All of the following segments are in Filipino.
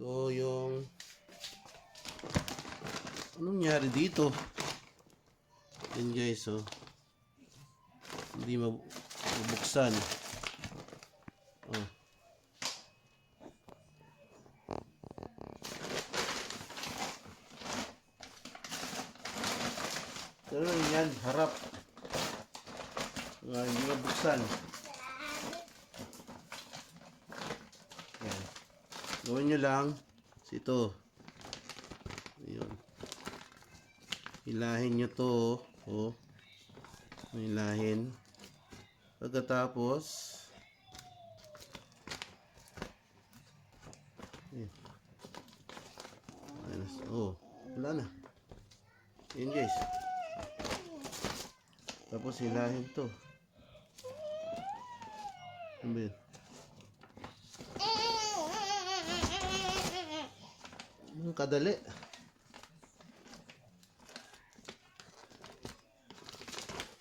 Ito yung... Anong nangyari dito? Yan guys, oh. Hindi mab- mabuksan. Oh. Pero yan, harap. Nga, hindi mabuksan. Yan. Gawin nyo lang. Ito. Ayun. Hilahin nyo to. Oh. Hilahin. Pagkatapos. Ayan. Ayan. Oh. Wala na. Ayan guys. Tapos hilahin to. Ano yun? Ang kadali.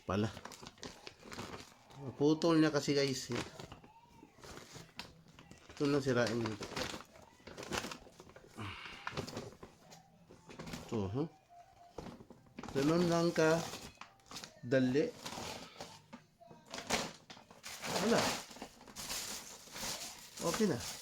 Pala. Putol niya kasi guys. eh. Ito lang sirain dito. Ito, huh? Ganun lang ka. Dali. Wala. Okay na.